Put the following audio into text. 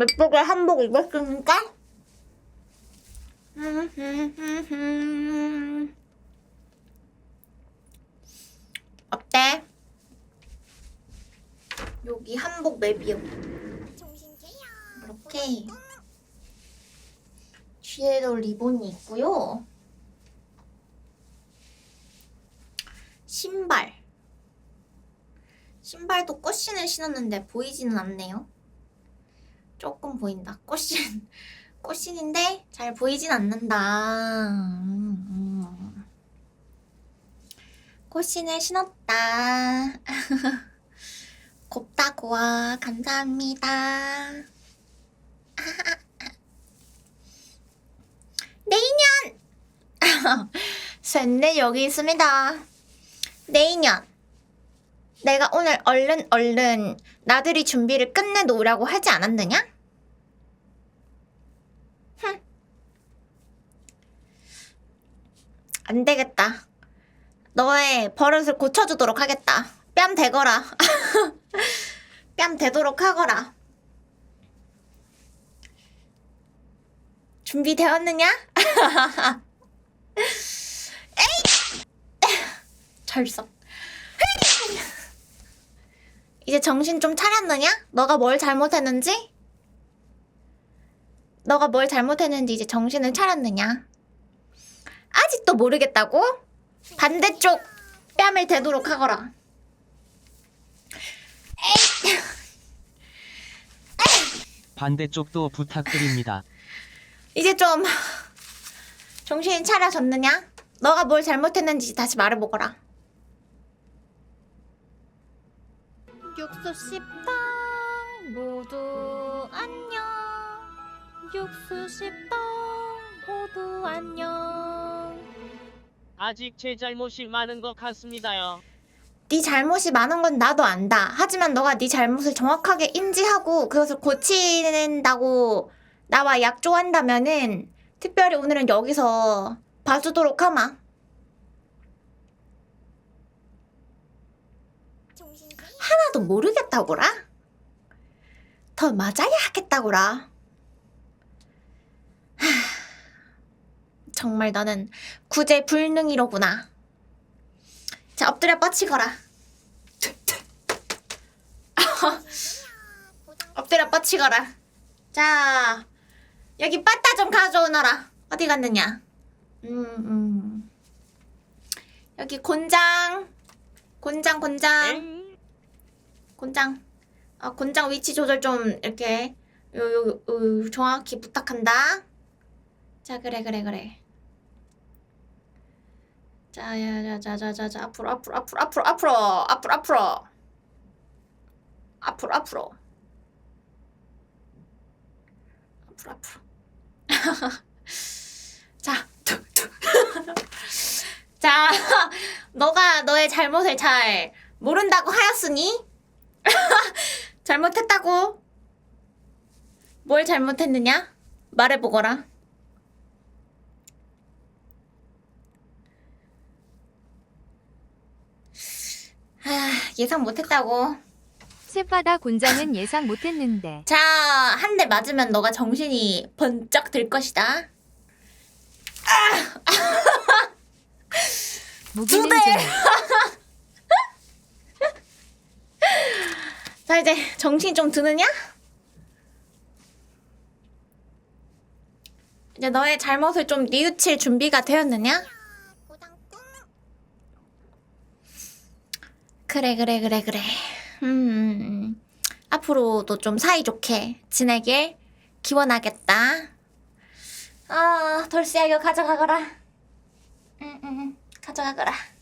예쁘게 한복 입었으니까 어때? 여기 한복 맵이요. 이렇게 뒤에도 리본이 있고요. 신발. 신발도 꽃신을 신었는데 보이지는 않네요. 조금 보인다. 꽃신. 꽃신인데 잘 보이진 않는다. 음, 음. 꽃신을 신었다. 곱다 고와 감사합니다. 내인년 셋넷 여기 있습니다. 내인년 내가 오늘 얼른 얼른 나들이 준비를 끝내놓으라고 하지 않았느냐? 흠. 안 되겠다. 너의 버릇을 고쳐주도록 하겠다. 뺨 대거라. 뺨 대도록 하거라. 준비되었느냐? 에이! 절석. 이제 정신 좀 차렸느냐? 너가 뭘 잘못했는지? 너가 뭘 잘못했는지 이제 정신을 차렸느냐? 아직도 모르겠다고? 반대쪽 뺨을 대도록 하거라. 반대쪽도 부탁드립니다. 이제 좀 정신이 차려졌느냐? 너가 뭘 잘못했는지 다시 말해보거라. 육수 씨빵 모두 안녕. 육수 씨빵 모두 안녕. 아직 제 잘못이 많은 것 같습니다요. 네 잘못이 많은 건 나도 안다. 하지만 너가 네 잘못을 정확하게 인지하고 그것을 고치는다고 나와 약조한다면은 특별히 오늘은 여기서 봐주도록 하마. 하나도 모르겠다고라? 더 맞아야 하겠다고라. 하, 정말 너는 구제불능이로구나. 자, 엎드려 뻗치거라. 엎드려 뻗치거라. 자, 여기 빠따 좀 가져오너라. 어디 갔느냐? 음, 음. 여기 곤장. 곤장, 곤장. 엥? 곤장. 아, 곤장 위치 조절 좀 이렇게 요, 요, 요, 정확히 부탁한다. 자, 그래, 그래, 그래. 자, 야, 자, 자, 자, 자, 앞으로, 앞으로, 앞으로, 앞으로, 앞으로, 앞으로, 앞으로, 앞으로, 앞으로, 앞으로, 앞으로. 자, 툭, 툭. 자, 너가 너의 잘못을 잘 모른다고 하였으니 잘못했다고. 뭘 잘못했느냐? 말해보거라. 아, 예상 못했다고. 쇳바다 곤장은 예상 못했는데 자, 한 대 맞으면 너가 정신이 번쩍 들 것이다. 무기는 두 대! 좀 자, 이제 정신이 좀 드느냐? 이제 너의 잘못을 좀 뉘우칠 준비가 되었느냐? 그래, 그래, 그래, 그래. 음, 앞으로도 좀 사이좋게 지내길 기원하겠다. 아, 돌쇠야, 이거 가져가거라. 응, 응, 응, 가져가거라.